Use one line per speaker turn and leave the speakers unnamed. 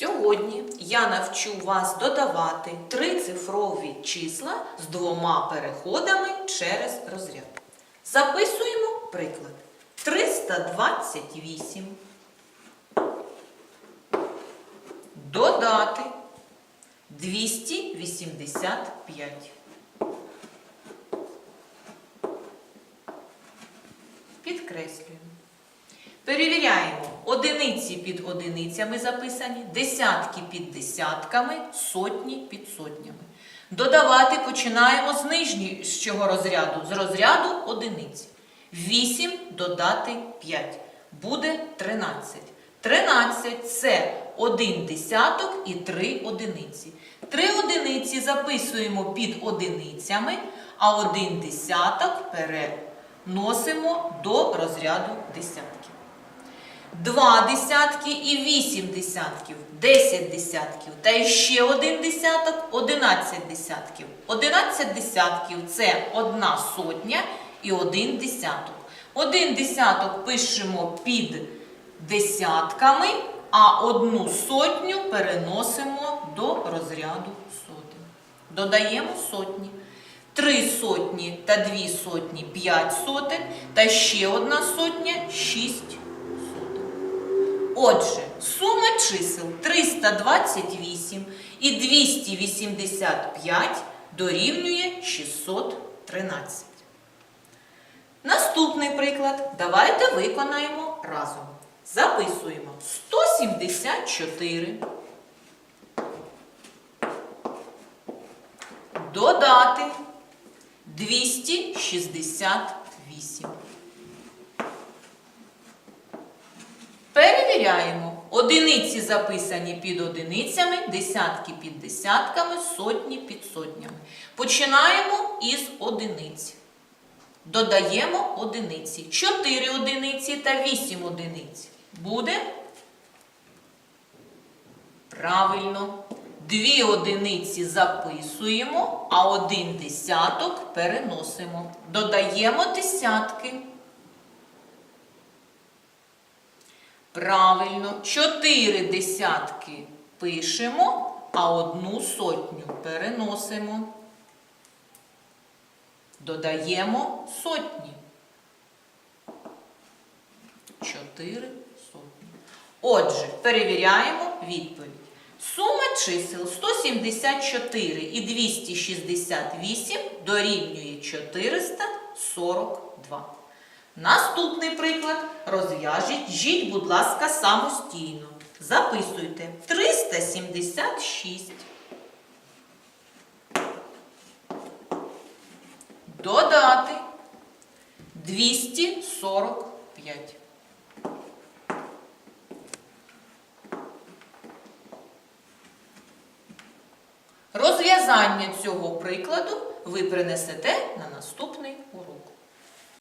Сьогодні я навчу вас додавати трицифрові числа з двома переходами через розряд. Записуємо приклад. 328. Додати 285. Підкреслюємо. Перевіряємо. Одиниці під одиницями записані, десятки під десятками, сотні під сотнями. Додавати починаємо з нижнього розряду, з розряду одиниць. 8 додати 5. Буде 13. 13 це 1 десяток і 3 одиниці. 3 одиниці записуємо під одиницями, а 1 десяток переносимо до розряду десятків. Два десятки і вісім десятків, десять десятків, та ще один десяток, одинадцять десятків. Одинадцять десятків це одна сотня і один десяток. Один десяток пишемо під десятками, а одну сотню переносимо до розряду сотень. Додаємо сотні. Три сотні та дві сотні п'ять сотень, та ще одна сотня шість. Отже, сума чисел 328 і 285 дорівнює 613. Наступний приклад давайте виконаємо разом. Записуємо 174. Додати 268. Перевіряємо. Одиниці записані під одиницями, десятки під десятками, сотні під сотнями. Починаємо із одиниць. Додаємо одиниці. 4 одиниці та 8 одиниць. Буде? Правильно. Дві одиниці записуємо, а один десяток переносимо. Додаємо десятки. Правильно, чотири десятки пишемо, а одну сотню переносимо. Додаємо сотні. Чотири сотні. Отже, перевіряємо відповідь. Сума чисел 174 і 268 дорівнює 442. Наступний приклад розв'яжіть, жіть, будь ласка, самостійно. Записуйте 376. Додати 245. Розв'язання цього прикладу ви принесете на наступний